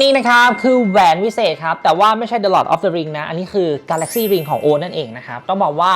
นี่นะครับคือแหวนวิเศษครับ แต่ว่าไม่ใช่ The Lord of the Ring นะ อันนี้คือ Galaxy Ring ของโอนั่นเองนะครับ ต้องบอกว่า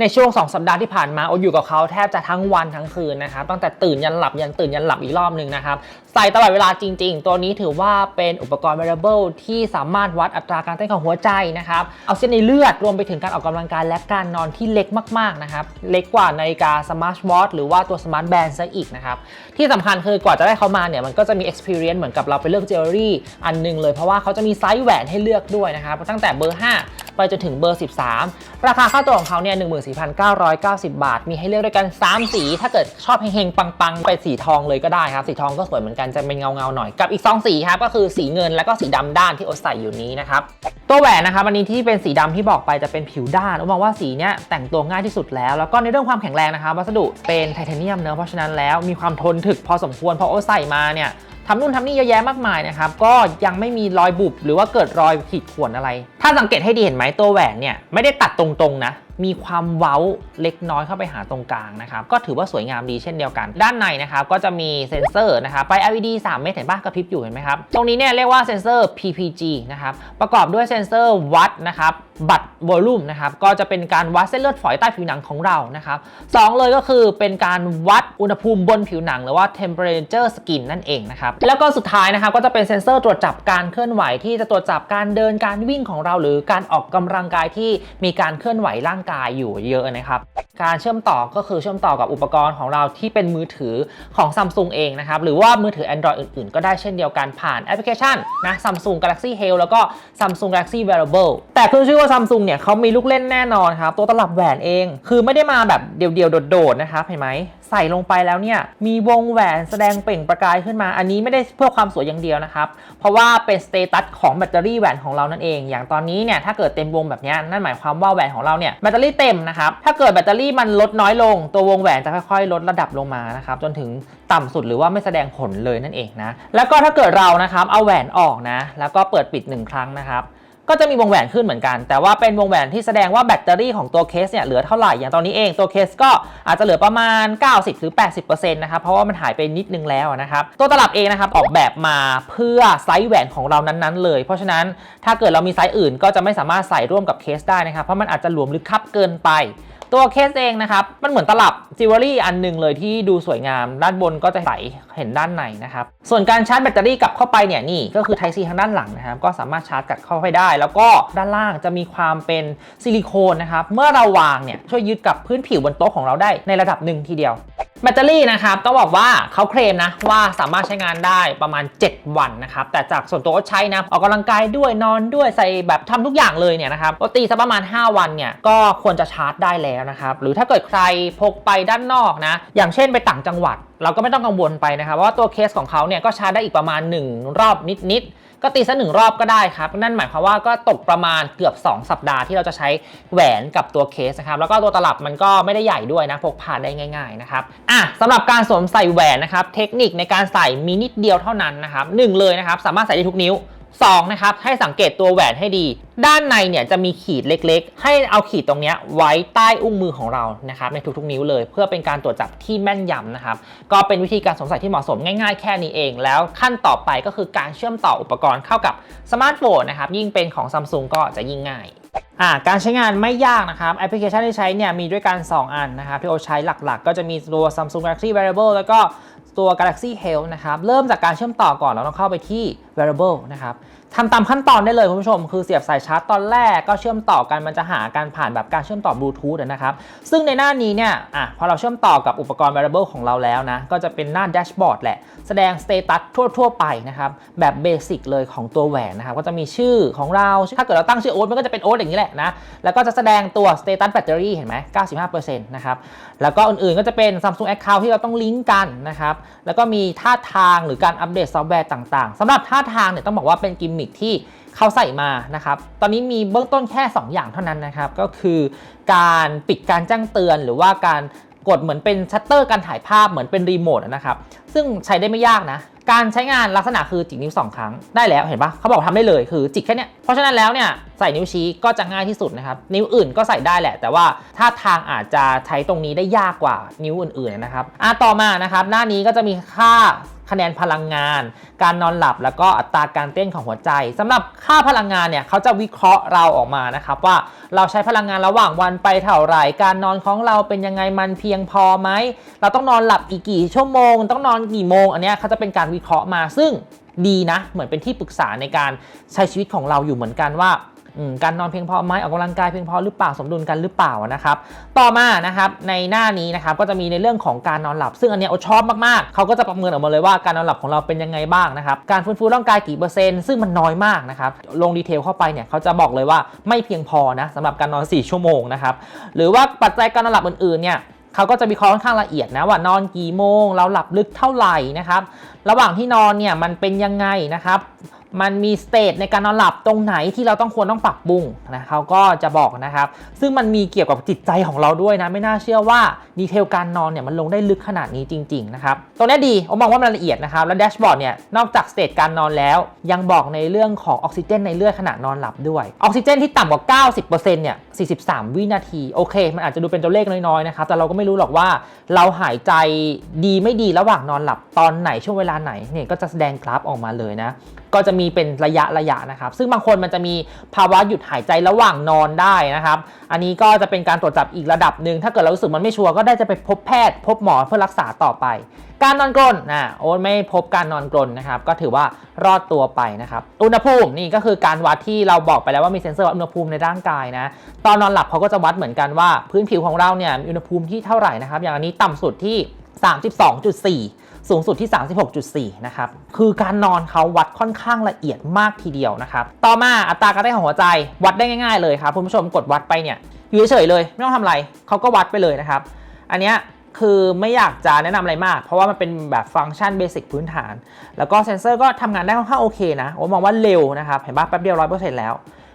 ในช่วง 2 สัปดาห์ที่ผ่านมาโออยู่กับเขาแทบจะทั้งวันทั้งคืนนะครับตั้งแต่ตื่นยันหลับยันตื่นยันหลับอีกรอบหนึ่งนะครับใส่ตลอดเวลาจริง ๆ ตัวนี้ถือว่าเป็นอุปกรณ์ wearable ที่สามารถวัดอัตราการเต้นของหัวใจนะครับเอาเส้นในเลือดรวมไปถึงการออกกำลังกายและการนอนที่เล็กมากๆนะครับเล็กกว่านาฬิกา Smart Watch หรือว่าตัว Smart Band ซะอีกนะครับที่สำคัญคือกว่าจะได้เขามาเนี่ยมันก็จะมี experience เหมือนกับเราไปเลือก jewelry อันหนึงเลยเพราะว่าเขาจะมีไซส์แหวนให้เลือกด้วยนะครับตั้งแต่เบอร์ 5 ไปจนถึงเบอร์ 13 ราคาค่าตัวของเขาเนี่ย4,990 บาท มีให้เลือกด้วยกัน 3 สี ถ้าเกิดชอบเฮงๆ ปังๆ ไปสีทองเลยก็ได้ครับ สีทองก็สวยเหมือนกันจะเป็นเงาๆหน่อยกับอีก 2 สีครับก็คือสีเงินแล้วก็สีดำด้านที่โอตใส่อยู่นี้นะครับตัวแหวนนะครับอันนี้ที่เป็นสีดำที่บอกไปจะเป็นผิวด้านโอมองว่าสีเนี้ยแต่งตัวง่ายที่สุดแล้ว แล้วก็ในเรื่องความแข็งแรงนะครับวัสดุเป็นไทเทเนียมเนอะเพราะฉะนั้นแล้วมีความทนถึกพอสมควรเพราะโอตใส่มาเนี่ยทำนู่นทำนี่เยอะแยะมากมายนะครับ ก็ยังไม่มีรอยบุบหรือว่าเกิดรอยขีดข่วนอะไร ถ้าสังเกตให้ดีเห็นไหมตัวแหวนเนี่ยไม่ได้ตัดตรงๆนะ มีความเว้าเล็กน้อยเข้าไปหาตรงกลางนะครับ ก็ถือว่าสวยงามดีเช่นเดียวกัน ด้านในนะครับก็จะมีเซ็นเซอร์นะครับไป LED 3 เมตรเห็นปะกระพริบอยู่เห็นไหมครับ ตรงนี้เนี่ยเรียกว่าเซ็นเซอร์ PPG นะครับ ประกอบด้วยเซ็นเซอร์วัดนะครับ บัตรโวลูมนะครับ ก็จะเป็นการวัดเส้นเลือดฝอยใต้ผิวหนังของเรานะครับสองเลยก็คือเป็นการวัดอุณหภูมิบนผิวหนัง หรือว่า temperature skin นั่นเองนะครับ แล้วก็สุดท้ายนะครับก็จะเป็นเซ็นเซอร์ตรวจจับการเคลื่อนไหวที่จะตรวจจับการเดินการวิ่งของเรา หรือการออกกำลังกายที่มีการเคลื่อนไหวร่างกายอยู่เยอะนะครับการเชื่อมต่อก็คือเชื่อมต่อกับอุปกรณ์ของเราที่เป็นมือถือของ Samsung เองนะครับหรือว่ามือถือ Android อื่นๆ ก็ได้เช่นเดียวกันผ่านแอปพลิเคชันนะ Samsung Galaxy h a l แล้วก็ Samsung Galaxy Wearable แต่ขึ้นชื่อว่า Samsung เนี่ยเขามีลูกเล่นแน่นอนครับตัวตลับแหวนเอง คือไม่ได้มาแบบเดี่ยวๆโดดๆนะครับเห็นไหม ใส่ลงไปแล้วเนี่ยมีวงแหวนแสดงเปล่งประกายขึ้นมา อันนี้ไม่ได้เพื่อความสวยอย่างเดียวนะครับ เพราะว่าเป็นสเตตัสของแบตเตอรี่แหวนของเรานั่นเอง อย่างตอนนี้เนี่ยถ้าเกิดเต็มวงแบบนี้นั่นหมายความว่าแหวนของเราเนี่ยแบตเตอรี่เต็มนะครับ ถ้าเกิดแบตเตอรี่มันลดน้อยลง ตัววงแหวนจะค่อยๆ ลดระดับลงมานะครับจนถึงต่ำสุดหรือว่าไม่แสดงผลเลยนั่นเองนะ แล้วก็ถ้าเกิดเรานะครับเอาแหวนออกนะ แล้วก็เปิดปิดหนึ่งครั้งนะครับ ก็จะมีวงแหวนขึ้นเหมือนกัน แต่ว่าเป็นวงแหวนที่แสดงว่าแบตเตอรี่ของตัวเคสเนี่ยเหลือเท่าไหร่อย่างตอนนี้เองตัวเคสก็อาจจะเหลือประมาณ 90 หรือ 80%นะครับเพราะว่ามันหายไปนิดนึงแล้วนะครับตัวตลับเองนะครับออกแบบมาเพื่อไซส์แหวนของเรานั้นๆ เลย เพราะฉะนั้นถ้าเกิดเรามีไซส์อื่นก็จะไม่สามารถใส่ร่วมกับเคสได้นะครับเพราะมันอาจจะหลวมหรือคับเกินไป ตัวเคสเองนะครับ มันเหมือนตลับจิวเวลรี่อันหนึ่งเลยที่ดูสวยงาม ด้านบนก็จะใสเห็นด้านในนะครับ ส่วนการชาร์จแบตเตอรี่กลับเข้าไปเนี่ยนี่ก็คือ Type C ทางด้านหลังนะครับ ก็สามารถชาร์จกลับเข้าไปได้ แล้วก็ด้านล่างจะมีความเป็นซิลิโคนนะครับ เมื่อเราวางเนี่ยช่วยยึดกับพื้นผิวบนโต๊ะของเราได้ในระดับหนึ่งทีเดียวแบตเตอรี่นะครับต้องบอกว่าเขาเคลมนะว่าสามารถใช้งานได้ประมาณ 7 วันนะครับ แต่จากส่วนตัวก็ใช้นะ ออกกำลังกายด้วยนอนด้วยใส่แบบทำทุกอย่างเลยเนี่ยนะครับปกติสักประมาณ 5 วันเนี่ยก็ควรจะชาร์จได้แล้วนะครับ หรือถ้าเกิดใครพกไปด้านนอกนะ อย่างเช่นไปต่างจังหวัด เราก็ไม่ต้องกังวลไปนะครับว่าตัวเคสของเขาเนี่ยก็ชาร์จได้อีกประมาณ 1 รอบนิดๆ ก็ตีสักหนึ่งรอบก็ได้ครับ นั่นหมายความว่าก็ตกประมาณเกือบ 2 สัปดาห์ที่เราจะใช้แหวนกับตัวเคสนะครับ แล้วก็ตัวตลับมันก็ไม่ได้ใหญ่ด้วยนะพกพาได้ง่ายๆนะครับอะสำหรับการสวมใส่แหวนนะครับเทคนิคในการใส่มีนิดเดียวเท่านั้นนะครับหนึ่งเลยนะครับสามารถใส่ได้ทุกนิ้ว 2นะครับให้สังเกตตัวแหวนให้ดี ด้านในเนี่ยจะมีขีดเล็กๆ ให้เอาขีดตรงนี้ไว้ใต้อุ้งมือของเรานะครับในทุกๆนิ้วเลย เพื่อเป็นการตรวจจับที่แม่นยำนะครับก็เป็นวิธีการสวมใส่ที่เหมาะสมง่ายๆแค่นี้เอง แล้วขั้นต่อไปก็คือการเชื่อมต่ออุปกรณ์เข้ากับสมาร์ทโฟนนะครับยิ่งเป็นของ Samsung ก็จะยิ่งง่ายอ่าการใช้งานไม่ยากนะครับแอปพลิเคชันที่ใช้เนี่ยมีด้วยกัน 2 อันนะครับที่โอใช้หลักๆ ก็จะมีตัว Samsung Galaxy Wearable แล้วก็ตัว Galaxy Health นะครับเริ่มจากการเชื่อมต่อก่อนเราต้องเข้าไปที่ Wearable นะครับทำตามขั้นตอนได้เลยคุณผู้ชม คือเสียบสายชาร์จตอนแรกก็เชื่อมต่อกันมันจะหาการผ่านแบบการเชื่อมต่อบลูทูธนะครับ ซึ่งในหน้านี้เนี่ยอะพอเราเชื่อมต่อกับอุปกรณ์ wearable ของเราแล้วนะ ก็จะเป็นหน้าแดชบอร์ดแหละ แสดงสเตตัสทั่ว ๆ ไปนะครับ แบบเบสิกเลยของตัวแหวนนะครับ ก็จะมีชื่อของเรา ถ้าเกิดเราตั้งชื่อโอ๊ตมันก็จะเป็นโอ๊ตอย่างนี้แหละนะ แล้วก็จะแสดงตัวสเตตัสแบตเตอรี่เห็นไหม95%นะครับ แล้วก็อื่นๆก็จะเป็น Samsung Account ที่เราต้องลิงก์กันนะครับ แล้วก็มีท่าทางหรือการอัปเดตซอฟต์แวร์ต่างๆสำหรับท่าทางเนี่ยต้องบอกว่าเป็นกิมมิคที่เขาใส่มานะครับ ตอนนี้มีเบื้องต้นแค่ 2 อย่างเท่านั้นนะครับ ก็คือการปิดการแจ้งเตือนหรือว่าการกดเหมือนเป็นชัตเตอร์การถ่ายภาพเหมือนเป็นรีโมทนะครับ ซึ่งใช้ได้ไม่ยากนะ การใช้งานลักษณะคือจิกนิ้ว 2 ครั้งได้แล้วเห็นปะเขาบอกทำได้เลยคือจิกแค่เนี้ยเพราะฉะนั้นแล้วเนี่ยใส่นิ้วชี้ก็จะง่ายที่สุดนะครับ นิ้วอื่นก็ใส่ได้แหละ แต่ว่าท่าทางอาจจะใช้ตรงนี้ได้ยากกว่านิ้วอื่นๆนะครับอะต่อมานะครับ หน้านี้ก็จะมีค่า คะแนนพลังงาน การนอนหลับแล้วก็อัตราการเต้นของหัวใจสำหรับค่าพลังงานเนี่ยเขาจะวิเคราะห์เราออกมานะครับว่าเราใช้พลังงานระหว่างวันไปเท่าไหร่การนอนของเราเป็นยังไงมันเพียงพอไหมเราต้องนอนหลับอีกกี่ชั่วโมง ต้องนอนกี่โมง อันนี้เขาจะเป็นการวิเคราะห์มาซึ่งดีนะ เหมือนเป็นที่ปรึกษาในการใช้ชีวิตของเราอยู่เหมือนกันว่า การนอนเพียงพอไหมออกกำลังกายเพียงพอหรือเปล่าสมดุลกันหรือเปล่านะครับ ต่อมานะครับในหน้านี้นะครับก็จะมีในเรื่องของการนอนหลับ ซึ่งอันนี้โอชอบมากๆเขาก็จะประเมินออกมาเลยว่าการนอนหลับของเราเป็นยังไงบ้างนะครับการฟื้นฟูร่างกายกี่เปอร์เซ็นต์ซึ่งมันน้อยมากนะครับลงดีเทลเข้าไปเนี่ยเขาจะบอกเลยว่าไม่เพียงพอนะสำหรับการนอน 4 ชั่วโมงนะครับหรือว่าปัจจัยการนอนหลับอื่นๆเนี่ยเขาก็จะวิเคราะห์ค่อนข้างละเอียดนะว่านอนกี่โมง เราหลับลึกเท่าไหร่นะครับระหว่างที่นอนเนี่ยมันเป็นยังไงนะครับ มันมีสเตจในการนอนหลับตรงไหนที่เราต้องควรต้องปรับปรุงนะเขาก็จะบอกนะครับ ซึ่งมันมีเกี่ยวกับจิตใจของเราด้วยนะไม่น่าเชื่อว่าดีเทลการนอนเนี่ยมันลงได้ลึกขนาดนี้จริงๆนะครับตรงนี้ดีผมมองว่ามันละเอียดนะครับแล้วแดชบอร์ดเนี่ยนอกจากสเตจการนอนแล้ว ยังบอกในเรื่องของออกซิเจนในเลือดขณะนอนหลับด้วยออกซิเจนที่ต่ำกว่า 90%เนี่ย43 วินาทีโอเค มันอาจจะดูเป็นตัวเลขน้อยๆนะครับแต่เราก็ไม่รู้หรอกว่าเราหายใจดีไม่ดีระหว่างนอนหลับตอนไหนช่วงเวลาไหนเนี่ยก็จะแสดงกราฟออกมาเลยนะก็จะมีเป็นระยะระยะนะครับ ซึ่งบางคนมันจะมีภาวะหยุดหายใจระหว่างนอนได้นะครับ อันนี้ก็จะเป็นการตรวจจับอีกระดับหนึ่งถ้าเกิดเรารู้สึกมันไม่ชัวร์ก็ได้จะไปพบแพทย์ พบหมอเพื่อรักษาต่อไป การนอนกรนนะโอ๊ตไม่พบการนอนกรนนะครับ ก็ถือว่ารอดตัวไปนะครับ อุณหภูมินี่ก็คือการวัดที่เราบอกไปแล้วว่ามีเซ็นเซอร์วัดอุณหภูมิในร่างกายนะตอนนอนหลับเขาก็จะวัดเหมือนกันว่า พื้นผิวของเราเนี่ยอุณหภูมิที่เท่าไหร่นะครับ อย่างอันนี้ต่ำสุดที่ 32.4 สูงสุดที่ 36.4 นะครับ คือการนอนเขาวัดค่อนข้างละเอียดมากทีเดียวนะครับ ต่อมาอัตราการเต้นของหัวใจวัดได้ง่ายๆเลยครับคุณผู้ชมกดวัดไปเนี่ยอยู่เฉยๆเลย ไม่ต้องทำอะไรเขาก็วัดไปเลยนะครับ อันเนี้ยคือไม่อยากจะแนะนำอะไรมาก เพราะว่ามันเป็นแบบฟังก์ชันเบสิกพื้นฐาน แล้วก็เซนเซอร์ก็ทำงานได้ค่อนข้างโอเคนะโอ้มองว่าเร็วนะครับ เห็นปะแป๊บเดียวร้อยเปอร์เซ็นต์แล้ว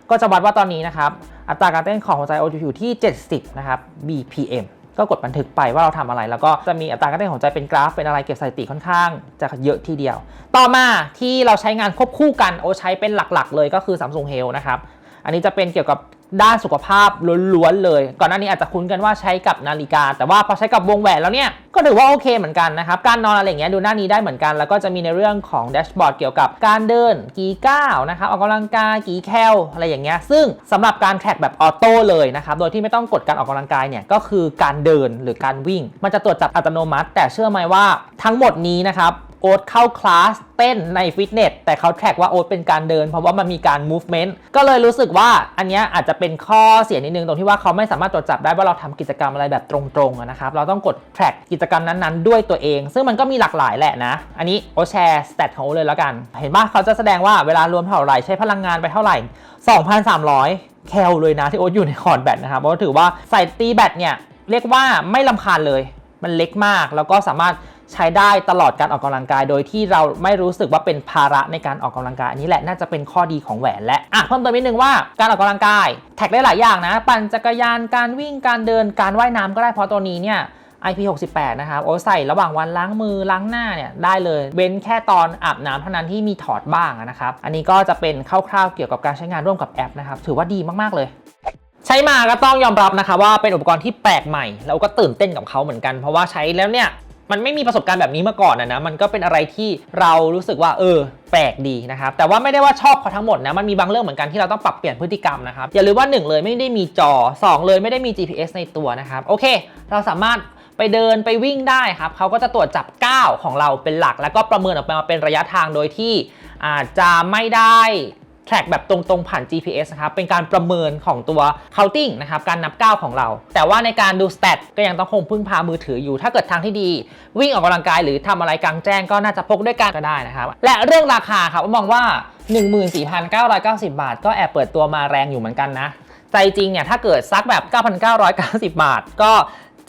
ก็จะวัดว่าตอนนี้นะครับ อัตราการเต้นของหัวใจโออยู่ที่ 70 นะครับ BPM ก็กดบันทึกไปว่าเราทำอะไร แล้วก็จะมีอัตราการเต้นของใจเป็นกราฟเป็นอะไรเก็บสถิติค่อนข้าง จะเยอะทีเดียว ต่อมาที่เราใช้งานควบคู่กันโอใช้เป็นหลักๆ เลยก็คือ Samsung Health นะครับอันนี้จะเป็นเกี่ยวกับ ด้านสุขภาพล้วนๆเลย ก่อนหน้านี้อาจจะคุ้นกันว่าใช้กับนาฬิกา แต่ว่าพอใช้กับวงแหวนแล้วเนี่ย ก็ถือว่าโอเคเหมือนกันนะครับ การนอนอะไรอย่างเงี้ยดูหน้านี้ได้เหมือนกัน แล้วก็จะมีในเรื่องของแดชบอร์ดเกี่ยวกับการเดินกี่ก้าวนะครับออกกำลังกายกี่แคลอะไรอย่างเงี้ยซึ่งสำหรับการแทร็กแบบออโต้เลยนะครับโดยที่ไม่ต้องกดการออกกำลังกายเนี่ยก็คือการเดินหรือการวิ่ง มันจะตรวจจับอัตโนมัติ แต่เชื่อไหมว่าทั้งหมดนี้นะครับ โอ๊ตเข้าคลาสเต้นในฟิตเนสแต่เขาแทร็กว่าโอ๊ตเป็นการเดิน เพราะว่ามันมีการ movement ก็เลยรู้สึกว่าอันนี้อาจจะเป็นข้อเสียนิดนึงตรงที่ว่าเขาไม่สามารถตรวจจับได้ว่าเราทำกิจกรรมอะไรแบบตรงๆนะครับเราต้องกดแทร็กกิจกรรมนั้นๆ ด้วยตัวเอง ซึ่งมันก็มีหลากหลายแหละนะ อันนี้โอตแชร์สเตตของโอ๊ตเลยแล้วกัน เห็นป่ะเขาจะแสดงว่าเวลารวมเท่าไหร่ใช้พลังงานไปเท่าไหร่ 2,300 แคลเลยนะที่โอ๊ตอยู่ในคอร์ดแบตนะครับเพราะถือว่าใส่ตีแบตเนี่ยเรียกว่าไม่ลำคาญเลย มันเล็กมากแล้วก็สามารถ ใช้ได้ตลอดการออกกำลังกาย โดยที่เราไม่รู้สึกว่าเป็นภาระในการออกกำลังกายอันนี้แหละน่าจะเป็นข้อดีของแหวนและอะเพิ่มเติมนิดนึงว่าการออกกำลังกาย แท็กได้หลายอย่างนะ ปั่นจักรยานการวิ่งการเดินการว่ายน้ำก็ได้เพราะตัวนี้เนี่ย IP68 นะครับโอ้ใส่ระหว่างวันล้างมือล้างหน้าเนี่ยได้เลย เว้นแค่ตอนอาบน้ำเท่านั้นที่มีถอดบ้างนะครับ อันนี้ก็จะเป็นคร่าวๆเกี่ยวกับการใช้งานร่วมกับแอปนะครับ ถือว่าดีมากๆเลย ใช้มาก็ต้องยอมรับนะคะว่าเป็นอุปกรณ์ที่แปลกใหม่ แล้วก็ตื่นเต้นกับเขาเหมือนกัน เพราะว่าใช้แล้วเนี่ย มันไม่มีประสบการณ์แบบนี้มาก่อนนะนะมันก็เป็นอะไรที่เรารู้สึกว่าเออแปลกดีนะครับแต่ว่าไม่ได้ว่าชอบเขาทั้งหมดนะมันมีบางเรื่องเหมือนกันที่เราต้องปรับเปลี่ยนพฤติกรรมนะครับอย่าลืมว่า 1 เลยไม่ได้มีจอ 2 เลยไม่ได้มี GPS ในตัวนะครับโอเค เราสามารถไปเดินไปวิ่งได้ครับเขาก็จะตรวจจับก้าวของเราเป็นหลัก แล้วก็ประเมินออกมาเป็นระยะทางโดยที่อาจจะไม่ได้ แทร็กแบบตรงๆผ่าน GPS นะครับ เป็นการประเมินของตัว counting นะครับ การนับก้าวของเรา แต่ว่าในการดู stat ก็ยังต้องคงพึ่งพามือถืออยู่ ถ้าเกิดทางที่ดี วิ่งออกกำลังกายหรือทำอะไรกลางแจ้งก็น่าจะพกด้วยกันก็ได้นะครับ และเรื่องราคาครับมองว่า 14,990 บาท ก็แอบเปิดตัวมาแรงอยู่เหมือนกันนะ ใจจริงเนี่ยถ้าเกิดซักแบบ 9,990 บาท ก็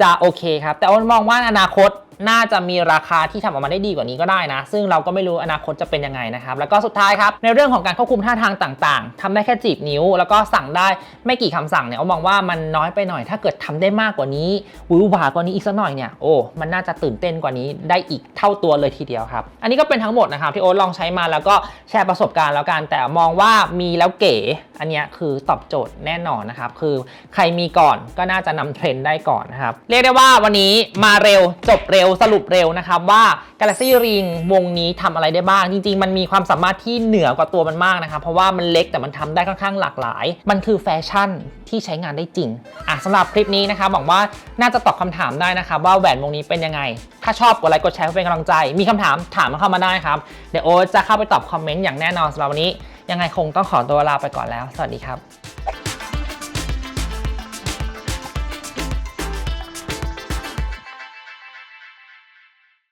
จะโอเคครับ แต่อ้นมองว่าอนาคต น่าจะมีราคาที่ทำออกมาได้ดีกว่านี้ก็ได้นะ ซึ่งเราก็ไม่รู้อนาคตจะเป็นยังไงนะครับแล้วก็สุดท้ายครับในเรื่องของการควบคุมท่าทางต่างๆทำได้แค่จีบนิ้ว แล้วก็สั่งได้ไม่กี่คำสั่งเนี่ยอ้นมองว่ามันน้อยไปหน่อย ถ้าเกิดทำได้มากกว่านี้วือหวากว่านี้อีกสักหน่อยเนี่ยโอ้มันน่าจะตื่นเต้นกว่านี้ได้อีกเท่าตัวเลยทีเดียวครับอันนี้ก็เป็นทั้งหมดนะครับที่โอ๊ตลองใช้มาแล้วก็แชร์ประสบการณ์แล้วกันแต่มองว่ามีแล้วเก๋ อันนี้คือตอบโจทย์แน่นอนนะครับ คือใครมีก่อนก็น่าจะนำเทรนด์ได้ก่อนนะครับ เรียกได้ว่าวันนี้มาเร็วจบเร็วสรุปเร็วนะครับว่า Galaxy Ring วงนี้ทำอะไรได้บ้าง จริง ๆ มันมีความสามารถที่เหนือกว่าตัวมันมากนะครับ เพราะว่ามันเล็กแต่มันทำได้ค่อนข้างหลากหลาย มันคือแฟชั่นที่ใช้งานได้จริงอะสำหรับคลิปนี้นะครับหวังว่าน่าจะตอบคำถามได้นะครับว่าแหวนวงนี้เป็นยังไง ถ้าชอบกดไลค์กดแชร์เพื่อเป็นกำลังใจ มีคำถามถามมาเข้ามาได้ครับ เดี๋ยวโอ๊ตจะเข้าไปตอบคอมเมนต์อย่างแน่นอนสำหรับวันนี้ ยังไงคงต้องขอตัวลาไปก่อนแล้ว สวัสดีครับ